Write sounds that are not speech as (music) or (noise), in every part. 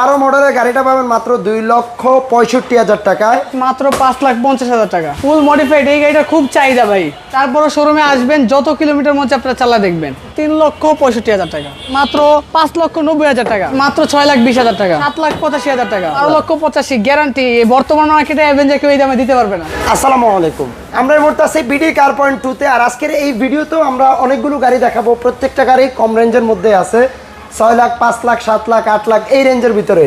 বারো মডেলের গাড়িটা পাবেন মাত্র দুই লক্ষ পঁয়ষট্টি হাজার টাকায়। মাত্র পাঁচ লাখ পঞ্চাশ হাজার টাকা। ফুল মডিফাইড এই গাড়িটা খুব চাহিদা ভাই। তারপরে শোরুমে আসবেন যত কিলোমিটার মধ্যে আপনারা চালা দেখবেন। তিন লক্ষ পঁয়ষট্টি হাজার টাকা। মাত্র পাঁচ লক্ষ নব্বই হাজার টাকা। মাত্র ছয় লাখ বিশ হাজার টাকা। সাত লাখ পঁচাশি হাজার টাকা। বারো লক্ষ পঁচাশি গ্যারান্টি বর্তমান মার্কেটে অ্যাভেঞ্জার কেউ এই দামে দিতে পারবে না। আসসালামু আলাইকুম। আমরা এই মুহূর্তে আছি বিডি কার পয়েন্ট টুতে আর আজকের এই ভিডিওতেও আমরা অনেকগুলো গাড়ি দেখাবো। প্রত্যেকটা গাড়ি কম রেঞ্জের মধ্যে আছে। ছয় লাখ পাঁচ লাখ সাত লাখ আট লাখ এই রেঞ্জের ভিতরে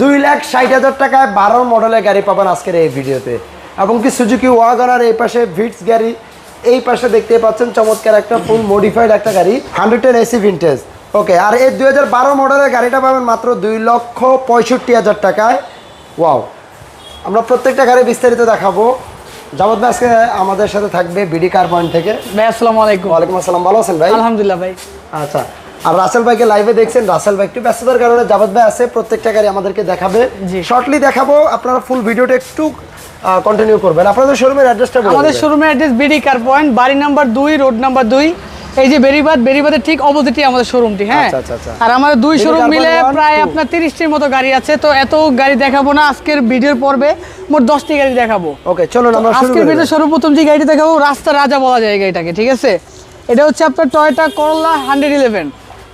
দুই লাখ ষাট হাজার টাকায় বারো মডেলের গাড়ি পাবেন আজকের এই ভিডিওতে। এবং কি সুজুকি ওয়াগনার এই পাশে ভিটস গাড়ি এই পাশে দেখতে পাচ্ছেন চমৎকার একটা ফুল মডিফাইড একটা গাড়ি hundred ten AC vintage okay আর এই দুই হাজার বারো মডেলের গাড়িটা পাবেন মাত্র দুই লক্ষ পঁয়ষট্টি হাজার টাকায়। ওয়াও আমরা প্রত্যেকটা গাড়ি বিস্তারিত দেখাবো। যাবত ভাই আজকে আমাদের সাথে থাকবে বিডি কার পয়েন্ট থেকে। ভাই আসসালামু আলাইকুম। ওয়ালাইকুম আসসালাম। ভালো আছেন ভাই? আলহামদুলিল্লাহ ভাই। আচ্ছা আর রাসেল ভাইকে লাইভে দেখছেন রাসেল ভাই একটু ব্যস্ততার কারণে জাভদ ভাই আছে প্রত্যেকটা গাড়ি আমাদেরকে দেখাবে। শর্টলি দেখাবো আপনারা ফুল ভিডিওটা একটু কন্টিনিউ করবেন। আপনাদের শোরুমের অ্যাড্রেসটা বলে আমাদের। শোরুমের অ্যাড্রেস বিডি কার পয়েন্ট বাড়ি নাম্বার দুই রোড নাম্বার দুই। এই যে বেরিবাদ বেরিবাদের ঠিক অপোজিটে আমাদের শোরুমটি হ্যাঁ? আচ্ছা, আচ্ছা, আচ্ছা। আর আমাদের দুই শোরুম মিলে প্রায় আপনার তিরিশটির মতো গাড়ি আছে তো এত গাড়ি দেখাবো না আজকের ভিডিওর পর্বে মোট দশটি গাড়ি দেখাবো। ওকে চলুন আমরা আজকের করি ভিডিও সর্বপ্রথম যে গাড়িটা দেখাবো রাস্তা রাজা বলা যায় গাড়িটাকে ঠিক আছে? এটা হচ্ছে আপনার টয়টা করলা হান্ড্রেড ইলেভেন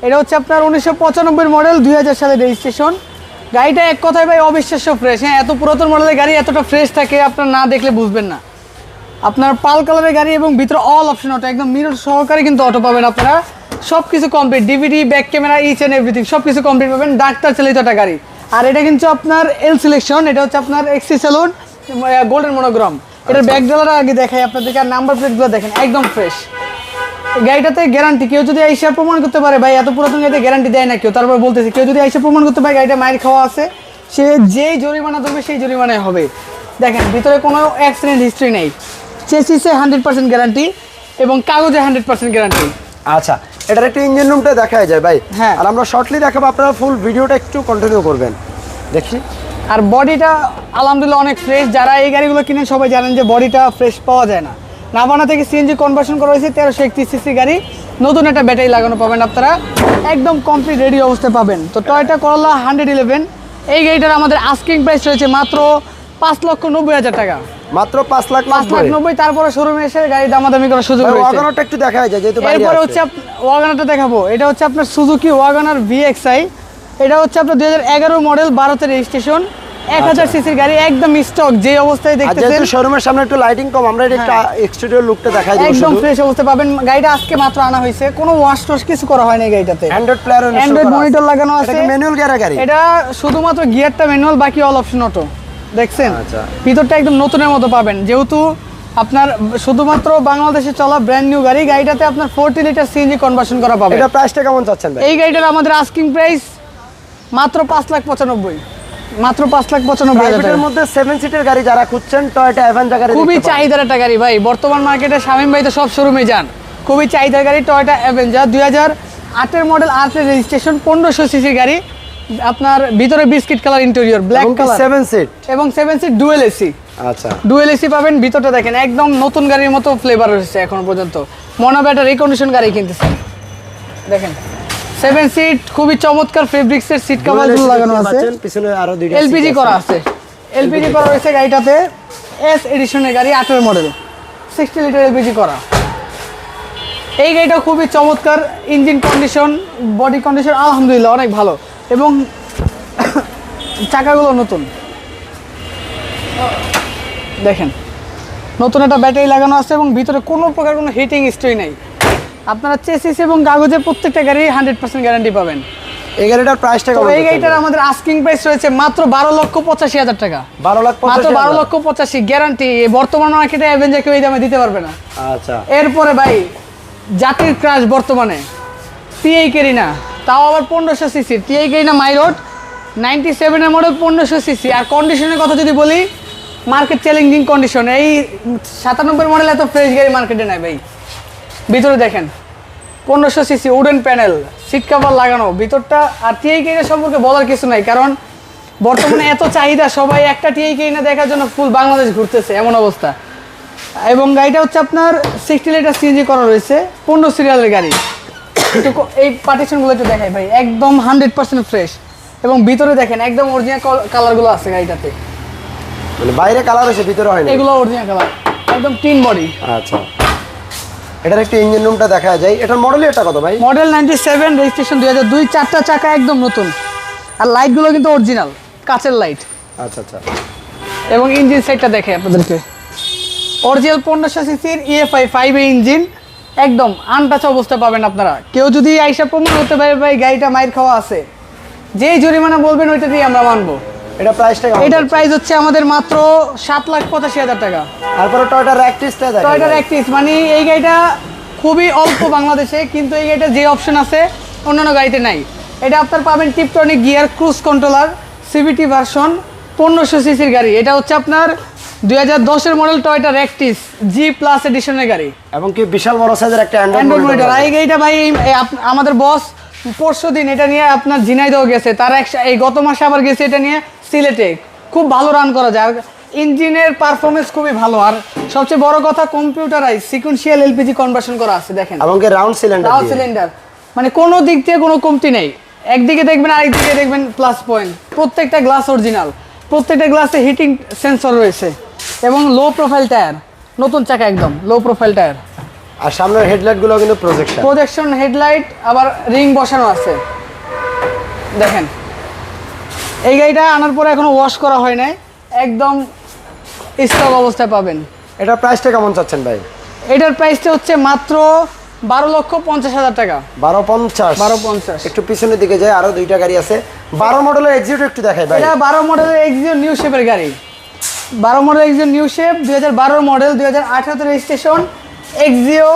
এটা হচ্ছে আপনার উনিশশো পঁচানব্বই মডেল দুই হাজার সালের রেজিস্ট্রেশন গাড়িটা এক কথায় ভাই অবিশ্বাস্য ফ্রেশ হ্যাঁ এত পুরাতন মডেলের গাড়ি এতটা ফ্রেশ থাকে আপনার না দেখলে বুঝবেন না। আপনার পাল কালারের গাড়ি এবং ভিতরে অল অপশন অটো একদম মিরর সহকারে কিন্তু অটো পাবেন আপনারা। সব কিছু complete DVD back camera each and everything সব কিছু কমপ্লিট পাবেন ডাক্তার চালিত একটা গাড়ি। আর এটা কিন্তু আপনার এল সিলেকশন এটা হচ্ছে আপনার এক্সি সেলুন গোল্ডেন মনোগ্রাম এটার ব্যাক ডলার আগে দেখাই আপনাদেরকে আর নাম্বার প্লেটগুলো দেখেন একদম ফ্রেশ গাড়িটাতে গ্যারান্টি কেউ যদি আইসা প্রমাণ করতে পারে ভাই এত পুরাতন গাড়িতে গ্যারান্টি দেয় না কেউ। তারপর বলতেছে কেউ যদি আইসা প্রমাণ করতে পারে গাড়িটা মায়ের খাওয়া আছে সে যেই জরিমানা দেবে সেই জরিমানায় হবে। দেখেন ভিতরে কোনো অ্যাক্সিডেন্ট হিস্ট্রি নেই। চেসিসে হান্ড্রেড পার্সেন্ট গ্যারান্টি এবং কাগজে হান্ড্রেড পার্সেন্ট গ্যারান্টি আচ্ছা এটার একটু ইঞ্জিন রুমটা দেখা যায় ভাই। হ্যাঁ। আর আমরা শর্টলি দেখাবো আপনারা ফুল ভিডিওটা একটু কন্টিনিউ করবেন। দেখি। আর বডিটা আলহামদুলিল্লাহ অনেক ফ্রেশ যারা এই গাড়িগুলো কিনেন সবাই জানেন যে বডিটা ফ্রেশ পাওয়া যায় না। নাভানা থেকে সিএনজি কনভার্সন করা হয়েছে তেরোশো একত্রিশ সিসি গাড়ি। নতুন একটা ব্যাটারি লাগানো পাবেন আপনারা। একদম কমপ্লিট রেডি অবস্থায় পাবেন। তো টয়টা করলা হান্ড্রেড ইলেভেন এই গাড়িটার আমাদের আস্কিং প্রাইস রয়েছে মাত্র পাঁচ লক্ষ নব্বই হাজার টাকা। মাত্র পাঁচ লাখ পাঁচ লাখ নব্বই। তারপরে শোরুমে এসে গাড়ি দামাদামি করার সুযোগ ওয়াগনারটা একটু দেখা যায় যেহেতু এরপরে হচ্ছে ওয়াগনারটা দেখাবো। এটা হচ্ছে আপনার সুজুকি ওয়াগনার ভিএক্সআই এটা হচ্ছে আপনার দুই হাজার এগারো মডেল বারোতে রেজিস্ট্রেশন এক হাজার সিসির গাড়ি একদম স্টক যে অবস্থায় দেখতেছেন যেহেতু শোরুমের সামনে একটু লাইটিং কম আমরা এটা একটু এক্সটেরিয়র লুকটা দেখাই দিই একদম ফ্রেশ অবস্থায় পাবেন। গাড়িটা আজকে মাত্র আনা হয়েছে। কোনো ওয়াশ কিছু করা হয়নি গাড়িটাতে। অ্যান্ড্রয়েড প্লেয়ার অ্যান্ড্রয়েড মনিটর লাগানো আছে। ম্যানুয়াল গিয়ার গাড়ি? এটা শুধুমাত্র গিয়ারটা ম্যানুয়াল বাকি অল অপশন অটো দেখছেন? আচ্ছা। ভিতরটা একদম নতুনের মতো পাবেন। যেহেতু আপনার শুধুমাত্র বাংলাদেশে চলা ব্র্যান্ড নিউ গাড়ি গাড়িটাতে আপনার ফোরটি লিটার সিএনজি কনভার্সন করা পাবেন। এটা প্রাইসটা কেমন চাচ্ছেন ভাই? এই গাড়িটার আমাদের আস্কিং প্রাইস মাত্র পাঁচ লাখ পঁচানব্বই। মাত্র পাঁচ লাখ পঁচানব্বই হাজার মধ্যে সেভেন সিটের গাড়ি যারা খুঁজছেন টয়োটা অ্যাভেঞ্জার গাড়ি খুবই চাহিদার একটা গাড়ি ভাই। বর্তমান মার্কেটে শামীম ভাই তো সব শোরুমে যান। খুবই চাহিদার গাড়ি টয়টা অ্যাভেঞ্জার দুই হাজার আটের মডেল আটের রেজিস্ট্রেশন পনেরোশো সিসির গাড়ি। আপনার ভিতরে biscuit colour interior black colour seven seat এবং সেভেন সিট ডুয়েল এসি আচ্ছা। ডুয়েল এসি পাবেন ভিতরটা দেখেন একদম নতুন গাড়ির মতো ফ্লেভার রয়েছে এখনও পর্যন্ত। মনে একটা রিকন্ডিশন গাড়ি কিনতেছেন। দেখেন। সেভেন সিট খুবই চমৎকার ফেব্রিক্সের সিট কাভারগুলো লাগানো আছে। পিছনে আরও দুইটা এলপিজি করা আছে। এলপিজি করা রয়েছে গাড়িটাতে এস এডিশনের গাড়ি আটের মডেল সিক্সটি লিটার এলপিজি করা। এই গাড়িটা খুবই চমৎকার ইঞ্জিন কন্ডিশন বডি কন্ডিশন আলহামদুলিল্লাহ অনেক ভালো। এবং (coughs) চাকাগুলো নতুন। দেখেন নতুন একটা ব্যাটারি লাগানো আছে এবং ভিতরে কোনো প্রকার কোনো হিটিং হিস্ট্রি নেই। আপনারা চেসিস এবং কাগজের প্রত্যেকটা গাড়ি হান্ড্রেড পার্সেন্ট গ্যারান্টি পাবেন। এই গাড়িটার প্রাইসটা এই গাড়িটার আমাদের আস্কিং প্রাইস রয়েছে মাত্র বারো লক্ষ পঁচাশি হাজার টাকা। বারো লাখ মাত্র পঁচাশি বারো হাজার। লক্ষ পঁচাশি গ্যারান্টি বর্তমান মার্কেটে অ্যাভেঞ্জার কেউ এই দামে দিতে পারবে না। আচ্ছা। এরপরে ভাই জাতির ক্রাশ বর্তমানে টিআই কেরিনা তাও আবার পনেরোশো CC TI Carina my road ninety সেভেনের মডেল পনেরোশো সিসি আর কন্ডিশনের কথা যদি বলি মার্কেট চ্যালেঞ্জিং কন্ডিশন এই সাতানব্বই মডেল এত ফ্রেশ গাড়ি মার্কেটে নাই ভাই। ভিতরে দেখেন পনেরোশো CC wooden panel seat cover লাগানো। ভিতরটা আর টিআই কেরিনা সম্পর্কে বলার কিছু নাই কারণ বর্তমানে এত চাহিদা সবাই একটা টিআই কেরিনা দেখার জন্য ফুল বাংলাদেশ ঘুরতেছে এমন অবস্থা। এবং গাড়িটা হচ্ছে আপনার সিক্সটি লিটার সিএনজি করা রয়েছে পনেরো সিরিয়ালের গাড়ি। একটু এই পার্টিশনগুলো একটু দেখাই ভাই একদম হান্ড্রেড পার্সেন্ট ফ্রেশ এবং ভিতরে দেখেন একদম অরিজিনাল কালারগুলো আছে গাড়িটাতে। মানে বাইরে কালার হয়েছে ভিতরে হয় এগুলো অরিজিনাল কালার একদম টিন বডি আচ্ছা। এটার একটু ইঞ্জিন রুমটা দেখা যায়। এটার মডেল এটা কত ভাই? মডেল নাইনটি সেভেন রেজিস্ট্রেশন দুই হাজার দুই চারটা চাকা একদম নতুন। আর লাইটগুলো কিন্তু অরিজিনাল কাচের লাইট আচ্ছা আচ্ছা। এবং ইঞ্জিন সাইডটা দেখে আপনাদেরকে। অরিজিনাল পনেরোশো সিসির ইএফআই ফাইভ ইঞ্জিন একদম আনটাচ অবস্থা পাবেন আপনারা। কেউ যদি আইসা প্রমাণ হতে পারে ভাই গাড়িটা মাইর খাওয়া আছে। যেই জরিমানা বলবেন ওইটা দিয়ে আমরা মানবো। এটা প্রাইসটা এটার প্রাইস হচ্ছে আমাদের মাত্র সাত লাখ পঁচাশি হাজার টাকা। তারপরে টয়টার। মানে এই গাড়িটা খুবই অল্প বাংলাদেশে কিন্তু এই গাড়িটা যে অপশন আছে অন্যান্য গাড়িতে নাই। এটা আপনার পাবেন tiptronic gear cruise controller CVT version পনেরোশো সিসির গাড়ি। এটা হচ্ছে আপনার দুই হাজার দশের model Toyota Ractis G plus এডিশনের গাড়ি। এবং কি বিশাল বড় সাইজের একটা অ্যান্ড্রয়েড মনিটর এই গাড়িটা ভাই আমাদের বস পরশু দিন এটা নিয়ে আপনার ঝিনাইদহ গেছে। তার এক এই গত মাসে আবার গেছে এটা নিয়ে। সিলেটে খুব ভালো রান করা যায়। আর ইঞ্জিনের পারফরমেন্স খুবই ভালো। আর সবচেয়ে বড় কথা কম্পিউটারাইজ সিকুয়েন্সিয়াল এলপিজি কনভার্সন করা আছে দেখেন। এবং রাউন্ড সিলিন্ডার রাও সিলিন্ডার মানে কোনো দিক দিয়ে কোনো কমতি নেই। একদিকে দেখবেন আরেকদিকে দেখবেন প্লাস পয়েন্ট প্রত্যেকটা গ্লাস অরিজিনাল প্রত্যেকটা গ্লাসে হিটিং সেন্সর রয়েছে। এবং লো প্রোফাইল টায়ার নতুন চাকা একদম লো প্রোফাইল টায়ার আর সামনের হেডলাইটগুলো কিন্তু প্রজেকশন প্রজেকশন হেডলাইট আবার রিং বসানো আছে। দেখেন। এই গাড়িটা আনার পরে এখনও ওয়াশ করা হয় নাই। একদম স্টক অবস্থায় পাবেন। এটার প্রাইসটা কেমন চাচ্ছেন ভাই? এটার প্রাইসটা হচ্ছে মাত্র বারো লক্ষ পঞ্চাশ হাজার টাকা। বারো পঞ্চাশ? বারো পঞ্চাশ। একটু পিছনের দিকে যায় আরও দুইটা গাড়ি আছে। বারো মডেলের এক্সিট একটু দেখাই ভাই। এটা বারো মডেলের এক্সিও নিউ শেপের গাড়ি। বারো মডেল এক্সিও নিউ শেপ দুই হাজার বারোর মডেল দুই হাজার আঠারোতে রেজিস্ট্রেশন এক্সিও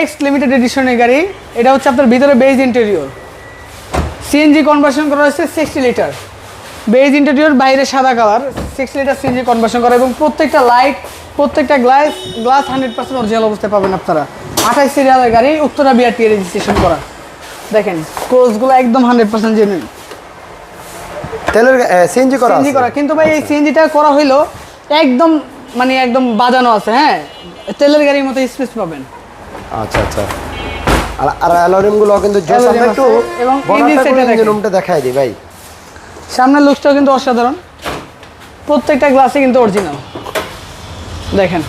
এক্স লিমিটেড এডিশনের গাড়ি। এটা হচ্ছে আপনার ভিতরে বেজ ইন্টেরিয়র সিএনজি কনভার্সন করা হয়েছে সিক্সটি লিটার বেজ ইন্টেরিয়র বাইরে সাদা colour six litre CNG conversion করা এবং প্রত্যেকটা লাইট প্রত্যেকটা glass glass hundred percent original অবস্থায় পাবেন আপনারা। আঠাশ সিরিয়ালের গাড়ি উত্তরা বিআরটি রেজিস্ট্রেশন করা। দেখেন ক্রোজগুলো একদম হান্ড্রেড পার্সেন্ট জেনুইন তেলের সিএনজি করা সিএনজি করা। কিন্তু ভাই এই সিএনজিটা করা হইল একদম মানে একদম বাজানো আছে হ্যাঁ? তেলের গাড়ির মতো স্পেস পাবেন। আচ্ছা আচ্ছা। আরগুলো কিন্তু এবং ইঞ্জিন। রুমটা দেখাই দিই ভাই। সামনের লুকসটাও কিন্তু অসাধারণ। প্রত্যেকটা গ্লাসে কিন্তু অরিজিনাল দেখেন।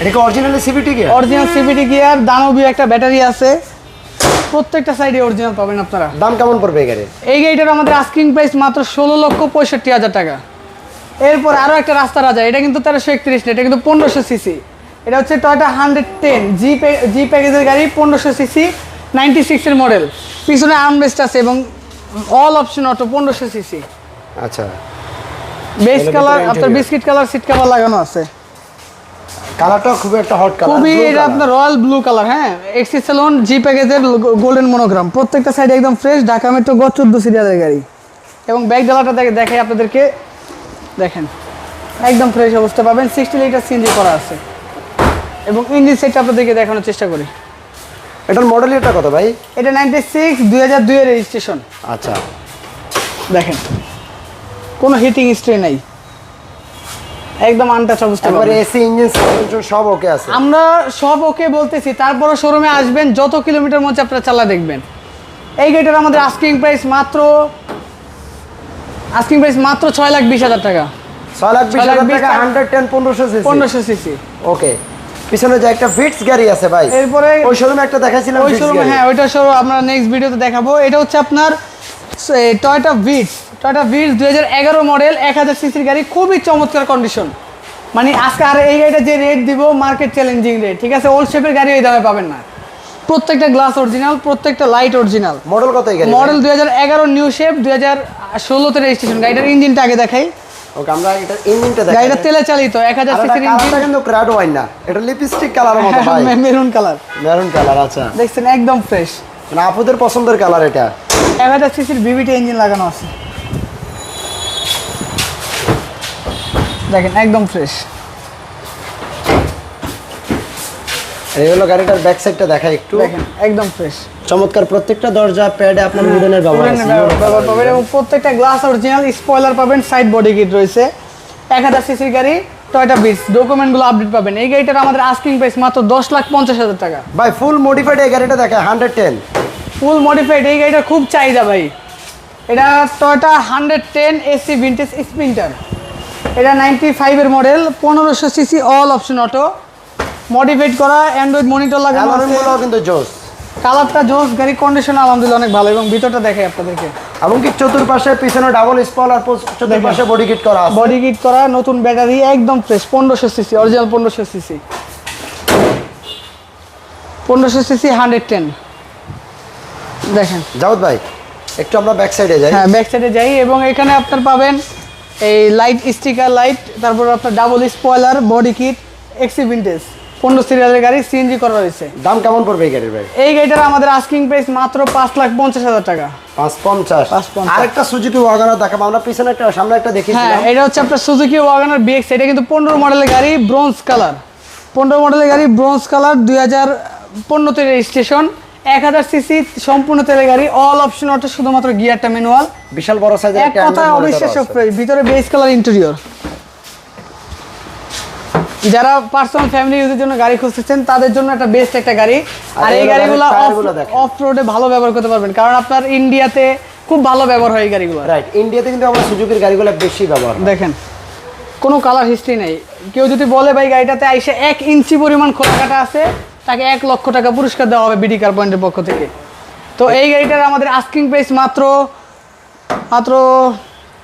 এটা কি অরিজিনালি সিভিটি কি অরিজিনাল সিবিটি গিয়ার দানবীয় একটা ব্যাটারি আছে। প্রত্যেকটা সাইডে অরিজিনাল পাবেন আপনারা। দাম কেমন পড়বে এই গাড়ির? এই গাড়িটার আমাদের আস্কিং প্রাইস মাত্র ষোলো লক্ষ পঁয়ষট্টি হাজার টাকা। এরপর আরও একটা রাস্তা রাজা এটা কিন্তু তেরোশো একত্রিশ এটা কিন্তু পনেরোশো সিসি এটা হচ্ছে Toyota hundred ten G G প্যাকেজের গাড়ি পনেরোশো সিসি নাইনটি সিক্সের মডেল পিছনে আর্মরেস্ট আছে এবং অল অপশন অটো পনেরোশো সিসি আচ্ছা। বেস কালার আপনার বিস্কিট কালার সিট কাভার লাগানো আছে। কালারটা খুবই একটা হট কালার খুবই এটা আপনার রয়্যাল ব্লু কালার হ্যাঁ? এক্সি সেলন জি প্যাকেজের গোল্ডেন মনোগ্রাম প্রত্যেকটা সাইডে একদম ফ্রেশ ঢাকা মেট্রো গ চোদ্দ সিরিয়ালের গাড়ি। এবং ব্যাক ডালাটা দেখে দেখাই আপনাদেরকে। দেখেন একদম ফ্রেশ অবস্থা পাবেন। সিক্সটি লিটার সিএনজি করা আছে। এবং ইঞ্জিন সেটটা আপনাদেরকে দেখানোর চেষ্টা করি। এটার মডেল এটা কত ভাই? এটা নাইনটি সিক্স দুই হাজার দুইয়ের রেজিস্ট্রেশন আচ্ছা। দেখেন। কোনো হিটিং স্ট্রে নাই। একদম আনটাচ অবস্থা একবারে এসি ইঞ্জিন সাসপেনশন সব ওকে আছে। আমরা সব ওকে বলতেছি তারপরে শোরুমে আসবেন যত কিলোমিটার মধ্যে আপনারা চালা দেখবেন। এই গাড়িটার আমাদের আস্কিং প্রাইস মাত্র আস্কিং প্রাইস মাত্র ছয় লাখ বিশ হাজার টাকা। ছয় লাখ বিশ হাজার টাকা। হান্ড্রেড টেন পনেরোশো সিসি পনেরোশো সিসি ওকে পিছনে যে একটা ফিটস গাড়ি আছে ভাই এরপরে ওই শোরুমে একটা দেখাইছিলাম ওই শোরুমে হ্যাঁ ওইটা শোরুম আমরা নেক্সট ভিডিওতে দেখাবো। এটা হচ্ছে আপনার টয়টা ভিটস টয়টা ভিটস দুই মডেল এক হাজার সিসির গাড়ি খুবই চমৎকার কন্ডিশন মানে আজকে আর এই গাড়িটা যে রেট দিব মার্কেট চ্যালেঞ্জিং রেট ঠিক আছে? ওল্ড শেপের গাড়ি এই দামে পাবেন না। প্রত্যেকটা গ্লাস অরিজিনাল প্রত্যেকটা লাইট অরিজিনাল মডেল কত মডেল দুই হাজার এগারো নিউ শেপ দুই হাজার ষোলোতে রেজিস্ট্রেশন গাড়িটার ইঞ্জিনটা আগে দেখাই। ওকে আমরা এটা ইঞ্জিনটা দেখাই। গাড়িটা তেলে চালিত এক হাজার সিসির কালারটা ইঞ্জিন কিন্তু ক্র্যাড ওয়াইন না। এটা লিপস্টিক কালার মতো ভাই। মেরুন কালার মেরুন কালার আচ্ছা। দেখছেন একদম ফ্রেশ মানে আপুদের পছন্দের কালার এটা। এক হাজার সিসির বিবিটি ইঞ্জিন লাগানো আছে। দেখেন একদম ফ্রেশ এই হলো গাড়িটার ব্যাক সাইডটা দেখাই একটু। দেখেন একদম ফ্রেশ চমৎকার প্রত্যেকটা দরজা প্যাডে আপনার উডেনের ব্যবহার আছে। ব্যবহার পাবেন এবং প্রত্যেকটা গ্লাস অরিজিনাল স্পয়লার পাবেন সাইড বডি কিট রয়েছে। এক হাজার সিসির গাড়ি টয়টা বিস ডকুমেন্টগুলো আপডেট পাবেন। এই গাড়িটার আমাদের আস্কিং প্রাইস মাত্র দশ লাখ পঞ্চাশ হাজার টাকা। ভাই ফুল মডিফাইড এই গাড়িটা দেখায় হান্ড্রেড টেন ফুল মডিফাইড এই গাড়িটা খুব চাহিদা ভাই। এটা Toyota hundred ten AC vintage sprinter এটা নাইনটি ফাইভের মডেল পনেরোশো CC all option auto modified করা অ্যান্ড্রয়েড মনিটর লাগানো কিন্তু জোস। কালারটা জোস গাড়ি কন্ডিশন আলহামদুলিল্লাহ অনেক ভালো। এবং ভিতরটা দেখে আপনাদেরকে। এমনকি চতুর্পাশে পিছনে ডাবল স্পল আর চতুর্পাশে বডি কিট করা বডি কিট করা নতুন ব্যাটারি একদম ফ্রেশ পনেরোশো সিসি অরিজিনাল পনেরোশো সিসি পনেরোশো সিসি হান্ড্রেড টেন দেখেন। জাউদ ভাই একটু আমরা ব্যাক সাইডে যাই। হ্যাঁ ব্যাক সাইডে যাই এবং এখানে আপনার পাবেন এই লাইট স্টিকার লাইট তারপর আপনার double spoiler body kit Axio vintage পনেরো সিরিয়ালের গাড়ি সিএনজি করা রয়েছে। দাম কেমন পড়বে এই গাড়ির ভাই? এই গাড়িটার আমাদের আস্কিং প্রাইস মাত্র পাঁচ লাখ পঞ্চাশ হাজার টাকা। পাঁচ পঞ্চাশ। আরেকটা সুজুকি ওয়াগানার দেখাবো আমরা পিছনে একটা সামনে একটা হ্যাঁ এটা হচ্ছে আপনার সুজুকি ওয়াগনার বিএক্স এটা কিন্তু পনেরো মডেলের গাড়ি ব্রোঞ্জ কালার পনেরো মডেলের গাড়ি ব্রোঞ্জ কালার দুই হাজার পনেরো পনেরোতে রেজিস্ট্রেশন এক হাজার সিসি সম্পূর্ণ তেলের গাড়ি অল অপশন অটো শুধুমাত্র গিয়ারটা ম্যানুয়াল বিশাল বড় সাইজের এক একটা কথা অবিশ্বাস্য। ভিতরে বেস কালার ইন্টেরিয়র যারা পার্সোনাল ফ্যামিলি ইউজের জন্য গাড়ি খুঁজতেছেন তাদের জন্য একটা বেস্ট একটা গাড়ি। আর এই গাড়িগুলো অফ রোডে ভালো ব্যবহার করতে পারবেন কারণ আপনার ইন্ডিয়াতে খুব ভালো ব্যবহার হয় এই গাড়িগুলো। রাইট ইন্ডিয়াতে কিন্তু আমরা সুজুকির গাড়িগুলো বেশি ব্যবহার দেখেন কোনো কালার হিস্ট্রি নেই। কেউ যদি বলে ভাই গাড়িটাতে আইসে এক ইঞ্চি পরিমাণ খোলা কাটা আছে তাকে এক লক্ষ টাকা পুরস্কার দেওয়া হবে বিডি কার পয়েন্টের পক্ষ থেকে। তো এই গাড়িটার আমাদের আস্কিং প্রাইস মাত্র মাত্র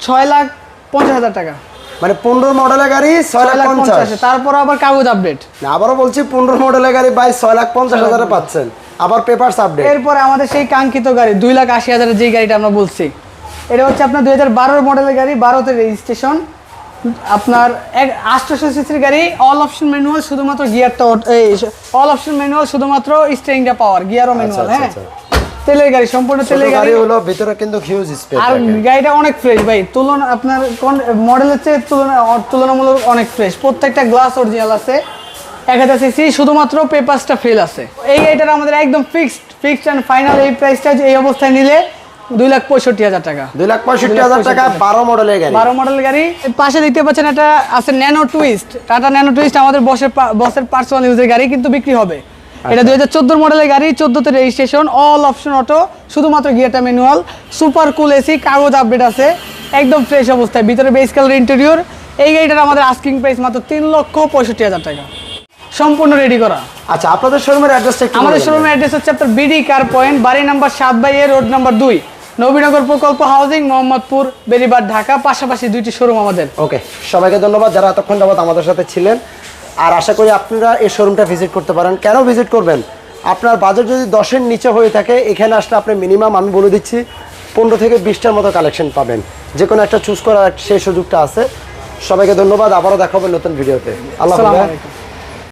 ছয় লাখ পঞ্চাশ হাজার টাকা। মানে পনেরো মডেলের গাড়ি ছয় লাখ পঞ্চাশ। তারপর আবার কাগজ আপডেট আবারও বলছি পনেরো মডেলের গাড়ি বাইশ ছয় লাখ পঞ্চাশ হাজারে পাচ্ছেন। আবার পেপার আপডেট এরপরে আমাদের সেই কাঙ্ক্ষিত গাড়ি দুই লাখ আশি হাজারের যেই গাড়িটা আমরা বলছি এটা হচ্ছে আপনার দুই হাজার বারোর মডেলের গাড়ি বারোতে রেজিস্ট্রেশন আপনার আটশোশো সিসির গাড়ি অল অপশন ম্যানুয়াল শুধুমাত্র গিয়ারটা অল অপশন ম্যানুয়াল শুধুমাত্র স্টিয়ারিংটা পাওয়ার গিয়ারও ম্যানুয়াল আচ্ছা, হ্যাঁ? আচ্ছা। তেলের গাড়ি সম্পূর্ণ তেলের গাড়ি হলো ভিতরে কিন্তু হিউজ স্পেস আর গাড়িটা অনেক ফ্রেশ ভাই। তুলনা আপনার কোন মডেলের চেয়ে তুলনা তুলনামূলক অনেক ফ্রেশ প্রত্যেকটা গ্লাস অরিজিনাল আছে। এক হাজার সিসি শুধুমাত্র পেপারসটা ফেল আছে। এই গাড়িটার আমাদের একদম ফিক্সড ফিক্সড অ্যান্ড ফাইনাল এই প্রাইসটা এই অবস্থায় নিলে দুই লাখ পঁয়ষট্টি হাজার টাকা। দুই লাখ পঁয়ষট্টি হাজার টাকা বারো মডেলের গাড়ি। বারো মডেল গাড়ি। পাশে দেখতে পাচ্ছেন এটা আছে nano twist Tata nano twist আমাদের বসের বসের পার্সোনাল ইউজের গাড়ি কিন্তু বিক্রি হবে। এটা দুই হাজার চোদ্দোর মডেলের গাড়ি চোদ্দোতে রেজিস্ট্রেশন অল অপশন অটো শুধুমাত্র গিয়ারটা ম্যানুয়াল সুপার কুল এসি কাগজ আপডেট আছে একদম ফ্রেশ অবস্থায়। ভিতরে বেস কালার ইন্টেরিয়র এই গাড়িটার আমাদের আস্কিং প্রাইস মাত্র তিন লক্ষ পঁয়ষট্টি হাজার টাকা। সম্পূর্ণ রেডি করা। আচ্ছা আপনাদের শোরুমের অ্যাড্রেসটা আমাদের শোরুমের অ্যাড্রেস হচ্ছে আপনার বিডি কার পয়েন্ট বাড়ি নাম্বার সাত বাই এ রোড নাম্বার দুই। নবীনগর প্রকল্প হাউজিং মোহাম্মদপুর বেরিবাদ ঢাকা পাশাপাশি দুইটি শোরুম আমাদের। ওকে সবাইকে ধন্যবাদ যারা এতক্ষণ যাবত আমাদের সাথে ছিলেন। আর আশা করি আপনারা এই শোরুমটা ভিজিট করতে পারেন। কেন ভিজিট করবেন? আপনার বাজেট যদি দশের নিচে হয়ে থাকে এখানে আসলে আপনি মিনিমাম আমি বলে দিচ্ছি পনেরো থেকে বিশটার মতো কালেকশন পাবেন। যে কোনো একটা চুজ করার সেই সুযোগটা আছে। সবাইকে ধন্যবাদ আবারও দেখাবেন নতুন ভিডিওতে আল্লাহ